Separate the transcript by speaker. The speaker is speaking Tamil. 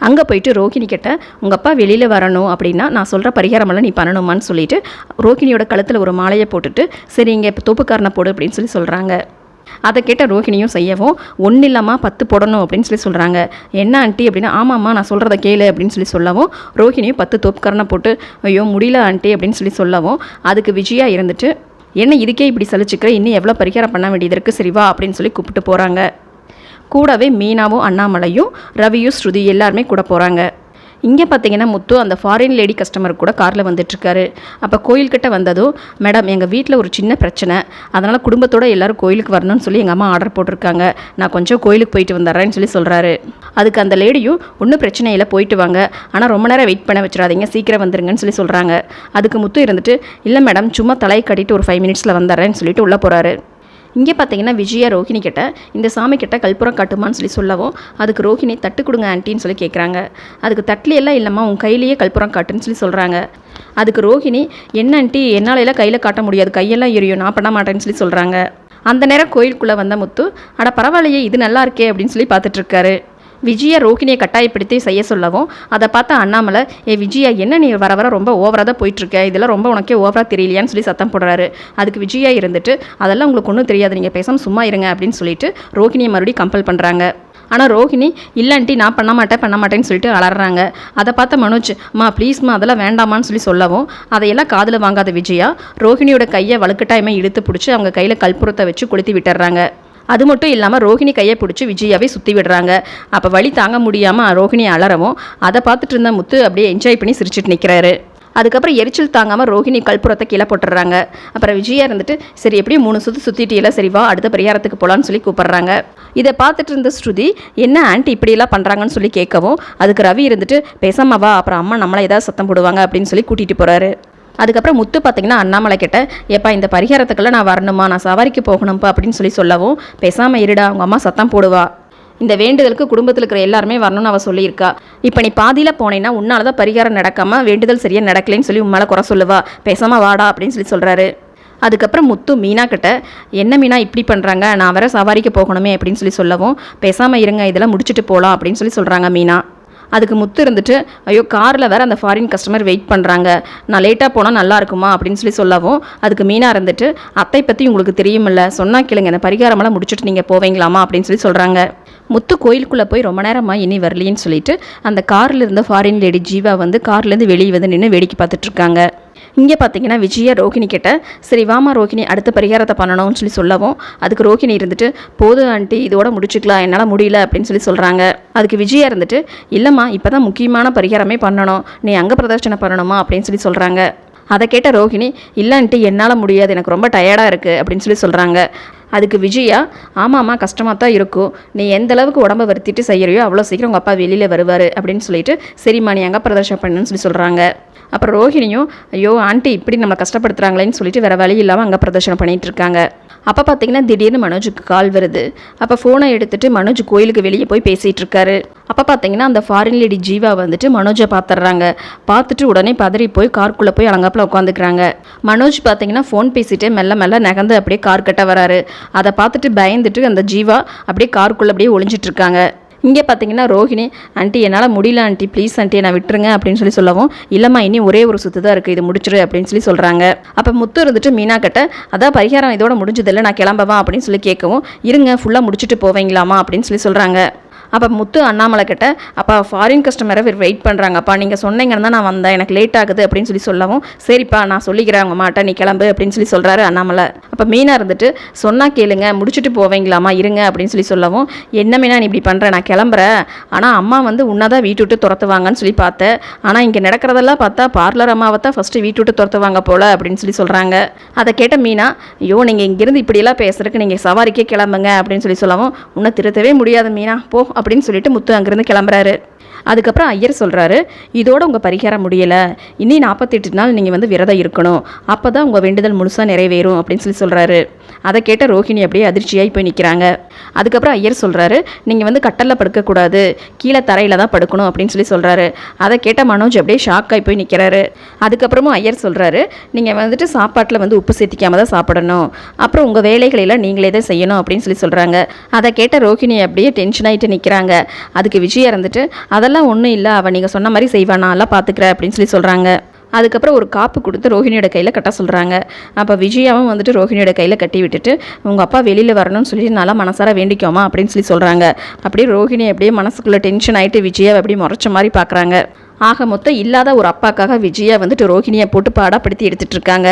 Speaker 1: அங்கே போயிட்டு ரோகிணி கிட்ட உங்கள் அப்பா வெளியில் வரணும் அப்படின்னா நான் சொல்கிற பரிகாரமெல்லாம் நீ பண்ணணுமான்னு சொல்லிட்டு ரோகிணியோட கழுத்தில் ஒரு மாலையை போட்டுட்டு சரி இங்கே இப்போ தோப்புக்காரனை போடு அப்படின்னு சொல்லி சொல்கிறாங்க அதை கேட்ட ரோஹிணியும் செய்யவும் ஒன்றும் இல்லாமல் பத்து போடணும் அப்படின்னு சொல்லி சொல்கிறாங்க என்ன ஆண்டி? அப்படின்னா ஆமாம்மா நான் சொல்கிறத கேளு அப்படின்னு சொல்லி சொல்லவும் ரோஹிணியும் பத்து தோப்புக்காரனை போட்டு ஐயோ முடியல ஆண்டி அப்படின்னு சொல்லி சொல்லவும் அதுக்கு விஜயா இருந்துட்டு என்ன இதுக்கே இப்படி சலிச்சுக்கிற? இன்னும் எவ்வளோ பரிகாரம் பண்ண வேண்டியது இருக்குது சரி வா அப்படின்னு சொல்லி கூப்பிட்டு போகிறாங்க கூடவே மீனாவும் அண்ணாமலையும் ரவியும் ஸ்ருதி எல்லாருமே கூட போகிறாங்க இங்கே பார்த்தீங்கன்னா முத்து அந்த ஃபாரின் லேடி கஸ்டமர் கூட காரில் வந்துட்டுருக்காரு. அப்போ கோயில்கிட்ட வந்ததும் மேடம் எங்கள் வீட்டில் ஒரு சின்ன பிரச்சனை. அதனால் குடும்பத்தோட எல்லாரும் கோயிலுக்கு வரணும்னு சொல்லி எங்கள் அம்மா ஆர்டர் போட்டிருக்காங்க. நான் கொஞ்சம் கோயிலுக்கு போயிட்டு வந்துடுறேன்னு சொல்லி சொல்கிறாரு அதுக்கு அந்த லேடியும் ஒன்றும் பிரச்சனை இல்லை போயிட்டு வாங்க. ஆனால் ரொம்ப நேரம் வெயிட் பண்ண வச்சிடாதீங்க. சீக்கிரம் வந்துருங்கன்னு சொல்லி சொல்கிறாங்க அதுக்கு முத்து இருந்துட்டு இல்லை மேடம் சும்மா தலையை கட்டிட்டு ஒரு ஃபைவ் மினிட்ஸில் வந்துடுறேன்னு சொல்லிட்டு உள்ளே போகிறாரு இங்கே பார்த்தீங்கன்னா விஜயா ரோஹிணி கிட்ட இந்த சாமி கிட்ட கற்பூரம் காட்டுமான்னு சொல்லி சொல்லவும் அதுக்கு ரோஹிணி தட்டு கொடுங்க ஆன்ட்டின்னு சொல்லி கேட்குறாங்க அதுக்கு தட்டுல எல்லாம் இல்லைம்மா உன் கையிலேயே கற்பூரம் காட்டுன்னு சொல்லி சொல்கிறாங்க அதுக்கு ரோஹிணி என்ன ஆன்ட்டி என்னால் எல்லாம் கையில் காட்ட முடியாது கையெல்லாம் எரியும் நான் பண்ண மாட்டேன்னு சொல்லி சொல்கிறாங்க அந்த நேரம் கோயிலுக்குள்ளே வந்த முத்து அட பரவாயில்லையே இது நல்லா இருக்கே அப்படின்னு சொல்லி பார்த்துட்ருக்காரு விஜயா ரோகிணியை கட்டாயப்படுத்தி செய்ய சொல்லவும் அதை பார்த்த அண்ணாமலை ஏ விஜயா என்ன நீ வர வர ரொம்ப ஓவராக தான் போயிட்டுருக்க? இதெல்லாம் ரொம்ப உனக்கே ஓவராக தெரியலையான்னு சொல்லி சத்தம் போடுறாரு. அதுக்கு விஜயா இருந்துட்டு அதெல்லாம் உங்களுக்கு ஒன்றும் தெரியாது நீங்கள் பேசாமல் சும்மா இருங்க அப்படின்னு சொல்லிட்டு ரோகிணியை மறுபடியும் கம்பல் பண்ணுறாங்க ஆனால் ரோஹிணி இல்லாண்டி நான் பண்ண மாட்டேன் பண்ண மாட்டேன்னு சொல்லிட்டு அலறாங்க. அதை பார்த்த மனோஜ் மா ப்ளீஸ்மா அதெல்லாம் வேண்டாமான்னு சொல்லி சொல்லவும் அதையெல்லாம் காதில் வாங்காத விஜயா ரோஹிணியோட கையை வழுக்கட்டாயமே இழுத்து பிடிச்சி அவங்க கையில் கல்புரத்தை வச்சு கொளுத்தி விட்டுறாங்க. அது மட்டும் இல்லாமல் ரோஹிணி கையை பிடிச்சி விஜயாவே சுற்றி விடுறாங்க. அப்போ வழி தாங்க முடியாமல் ரோஹிணி அலறவும் அதை பார்த்துட்டு இருந்த முத்து அப்படியே என்ஜாய் பண்ணி சிரிச்சிட்டு நிற்கிறாரு அதுக்கப்புறம் எரிச்சல் தாங்காமல் ரோஹிணி கற்பூரத்தை கீழே போட்டுடுறாங்க அப்புறம் விஜயா இருந்துட்டு சரி எப்படியும் மூணு சுற்று சுற்றிட்டியில சரி வா அடுத்த பரிகாரத்துக்கு போகலான்னு சொல்லி கூப்பிட்றாங்க. இதை பார்த்துட்டு இருந்த ஸ்ருதி என்ன ஆண்டி இப்படியெல்லாம் பண்ணுறாங்கன்னு சொல்லி கேட்கவும் அதுக்கு ரவி இருந்துட்டு பேசாமவா அப்புறம் அம்மா நம்மளை ஏதாவது சத்தம் போடுவாங்க அப்படின்னு சொல்லி கூட்டிகிட்டு போகிறாரு அதுக்கப்புறம் முத்து பார்த்தீங்கன்னா அண்ணாமலை கிட்ட ஏப்பா இந்த பரிகாரத்துக்குள்ள நான் வரணுமா? நான் சவாரிக்கு போகணும்ப்பா அப்படின்னு சொல்லி சொல்லவும் பேசாமல் இருடா அவங்க அம்மா சத்தம் போடுவா. இந்த வேண்டுதலுக்கு குடும்பத்தில் இருக்கிற எல்லாருமே வரணும்னு அவள் சொல்லியிருக்கா. இப்போ நீ பாதியில் போனேன்னா உன்னால தான் பரிகாரம் நடக்காமல் வேண்டுதல் சரியாக நடக்கலைன்னு சொல்லி உன் மேலே குறை சொல்லுவா. பேசாமல் வாடா அப்படின்னு சொல்லி சொல்கிறாரு அதுக்கப்புறம் முத்து மீனா கிட்ட என்ன மீனா இப்படி பண்ணுறாங்க நான் வேற சவாரிக்கு போகணுமே அப்படின்னு சொல்லி சொல்லவும் பேசாமல் இருங்க இதெல்லாம் முடிச்சுட்டு போகலாம் அப்படின்னு சொல்லி சொல்கிறாங்க மீனா. அதுக்கு முத்து இருந்துட்டு ஐயோ காரில் வேறு அந்த ஃபாரின் கஸ்டமர் வெயிட் பண்ணுறாங்க நான் லேட்டாக போனால் நல்லா இருக்குமா? அப்படின்னு சொல்லி சொல்லவும் அதுக்கு மீனாக இருந்துட்டு அத்தை பற்றி உங்களுக்கு தெரியுமில்ல. சொன்னா கேளுங்க. இந்த பரிகாரமெல்லாம் முடிச்சுட்டு நீங்கள் போவீங்களாமா? அப்படின்னு சொல்லி சொல்கிறாங்க முத்து கோயிலுக்குள்ளே போய் ரொம்ப நேரமாக இனி வரலின்னு சொல்லிட்டு அந்த காரில் இருந்த ஃபாரின் லேடி ஜீவா வந்து கார்லேருந்து வெளியே வந்து நின்று வேடிக்கை பார்த்துட்ருக்காங்க இங்கே பார்த்தீங்கன்னா விஜயா ரோகிணி கிட்ட சரி வாமா ரோகிணி அடுத்த பரிகாரத்தை பண்ணணும்னு சொல்லி சொல்லவும் அதுக்கு ரோகிணி இருந்துட்டு போதும் ஆண்டி இதோட முடிச்சுக்கலாம் என்னால் முடியல அப்படின்னு சொல்லி சொல்கிறாங்க அதுக்கு விஜயா இருந்துட்டு இல்லைம்மா இப்போ தான் முக்கியமான பரிகாரமே பண்ணணும் நீ அங்கே பிரதர்ஷனை பண்ணணுமா? அப்படின்னு சொல்லி சொல்கிறாங்க அதை கேட்ட ரோஹிணி இல்லைன்ட்டு என்னால் முடியாது எனக்கு ரொம்ப டயர்டாக இருக்குது அப்படின்னு சொல்லி சொல்கிறாங்க அதுக்கு விஜயா ஆமாம்மா கஷ்டமாக தான் இருக்கும் நீ எந்த அளவுக்கு உடம்ப வருத்திட்டு செய்யறியோ அவ்வளோ சீக்கிரம் உங்கள் அப்பா வெளியில் வருவார் அப்படின்னு சொல்லிட்டு சரிம்மா நீ அங்கே பிரதர்ஷனம் பண்ணுன்னு சொல்லி சொல்கிறாங்க அப்புறம் ரோஹிணியும் ஐயோ ஆண்டி இப்படி நம்ம கஷ்டப்படுத்துறாங்களேன்னு சொல்லிட்டு வேறு வழி இல்லாமல் அங்கே பிரதர்ஷனம் பண்ணிட்டு இருக்காங்க. அப்போ பார்த்தீங்கன்னா திடீர்னு மனோஜுக்கு கால் வருது. அப்போ ஃபோனை எடுத்துட்டு மனோஜ் கோயிலுக்கு வெளியே போய் பேசிகிட்டு இருக்காரு. அப்போ பார்த்தீங்கன்னா அந்த ஃபாரின் லேடி ஜீவா வந்துட்டு மனோஜை பார்த்துட்றாங்க பார்த்துட்டு உடனே பதறி போய் கார்க்குள்ளே போய் அலங்காப்பில் உட்காந்துக்கிறாங்க. மனோஜ் பார்த்தீங்கன்னா ஃபோன் பேசிட்டு மெல்ல மெல்ல நகர்ந்து அப்படியே கார் கட்ட வராரு. அதை பார்த்துட்டு பயந்துட்டு அந்த ஜீவா அப்படியே காருக்குள்ளே அப்படியே ஒளிஞ்சிட்டு இருக்காங்க இங்கே பார்த்தீங்கன்னா ரோஹிணி ஆண்டி என்னால் முடியல ஆண்டி. ப்ளீஸ் ஆண்டி நான் விட்டுருங்க அப்படின்னு சொல்லி சொல்லவும் இல்லைம்மா இனி ஒரே ஒரு சுத்து தான் இருக்குது இது முடிச்சிரு அப்படின்னு சொல்லி சொல்கிறாங்க அப்போ முத்து இருந்துட்டு மீனா கிட்ட அதான் பரிகாரம் இதோட முடிஞ்சதில்லை நான் கிளம்பவா? அப்படின்னு சொல்லி கேட்கவும் இருங்க ஃபுல்லாக முடிச்சுட்டு போவீங்களாமா அப்படின்னு சொல்லி சொல்கிறாங்க அப்போ முத்து அண்ணாமலை கிட்ட அப்பா ஃபாரின் கஸ்டமரை வெயிட் பண்ணுறாங்கப்பா நீங்கள் சொன்னீங்கன்னு தான் நான் வந்தேன். எனக்கு லேட் ஆகுது அப்படின்னு சொல்லி சொல்லவும் சரிப்பா நான் சொல்லிக்கிறேன் அவங்க மாட்ட நீ கிளம்பு அப்படின்னு சொல்லி சொல்கிறாரு அண்ணாமலை. அப்போ மீனா இருந்துட்டு சொன்னால் கேளுங்க முடிச்சுட்டு போவீங்களாமா இருங்க அப்படின்னு சொல்லி சொல்லவும் என்ன மீனா நீ இப்படி பண்ணுற நான் கிளம்புறேன் ஆனால் அம்மா வந்து உன்னதான் வீட்டு விட்டு துரத்துவாங்கன்னு சொல்லி பார்த்தேன் ஆனால் இங்கே நடக்கிறதெல்லாம் பார்த்தா பார்லர் அம்மாவை தான் ஃபஸ்ட்டு வீட்டு விட்டு துரத்துவாங்க போல அப்படின்னு சொல்லி சொல்கிறாங்க அதை கேட்ட மீனா ஐயோ நீங்கள் இங்கேருந்து இப்படியெல்லாம் பேசுறதுக்கு நீங்கள் சவாரிக்கே கிளம்புங்க அப்படின்னு சொல்லி சொல்லவும் உன்னை திருத்தவே முடியாது மீனா. போ அப்படின்னு சொல்லிட்டு முத்து அங்கேருந்து கிளம்புறாரு. அதுக்கப்புறம் ஐயர் சொல்கிறாரு இதோட உங்கள் பரிகாரம் முடியலை. இனி நாற்பத்தெட்டு நாள் நீங்கள் வந்து விரதம் இருக்கணும். அப்போ தான் உங்கள் வேண்டுதல் முழுசாக நிறைவேறும் அப்படின்னு சொல்லி சொல்கிறாரு அதை கேட்ட ரோஹிணி அப்படியே அதிர்ச்சியாகி போய் நிற்கிறாங்க அதுக்கப்புறம் ஐயர் சொல்கிறாரு நீங்கள் வந்து கட்டலில் படுக்கக்கூடாது. கீழே தரையில் தான் படுக்கணும் அப்படின்னு சொல்லி சொல்கிறாரு அதை கேட்ட மனோஜ் அப்படியே ஷாக் ஆகி போய் நிற்கிறாரு அதுக்கப்புறமும் ஐயர் சொல்கிறாரு நீங்கள் வந்துட்டு சாப்பாட்டில் வந்து உப்பு சேர்த்திக்காம தான் சாப்பிடணும். அப்புறம் உங்கள் வேலைகளெல்லாம் நீங்களே தான் செய்யணும் அப்படின்னு சொல்லி சொல்கிறாங்க அதை கேட்ட ரோஹிணி அப்படியே டென்ஷன் ஆகிட்டு நிற்கிறாங்க அதுக்கு விஜய் இருந்துட்டு அதெல்லாம் அதெல்லாம் ஒன்றும் இல்லை. அவள் நீங்கள் சொன்ன மாதிரி செய்வா நான் எல்லாம் பார்த்துக்கிறேன் அப்படின்னு சொல்லி சொல்கிறாங்க அதுக்கப்புறம் ஒரு காப்பு கொடுத்து ரோஹிணியோட கையில் கட்ட சொல்கிறாங்க அப்போ விஜயாவும் வந்துட்டு ரோஹிணியோட கையில் கட்டி விட்டுட்டு உங்கள் அப்பா வெளியில் வரணும்னு சொல்லி நல்லா மனசார வேண்டிக்கோமா? அப்படின்னு சொல்லி சொல்கிறாங்க அப்படியே ரோஹிணி அப்படியே மனசுக்குள்ளே டென்ஷன் ஆகிட்டு விஜயாவை அப்படியே முறைச்ச மாதிரி பார்க்குறாங்க ஆக மொத்தம் இல்லாத ஒரு அப்பாக்காக விஜயா வந்துட்டு ரோஹிணியை போட்டு பாடப்படுத்தி எடுத்துகிட்டு இருக்காங்க.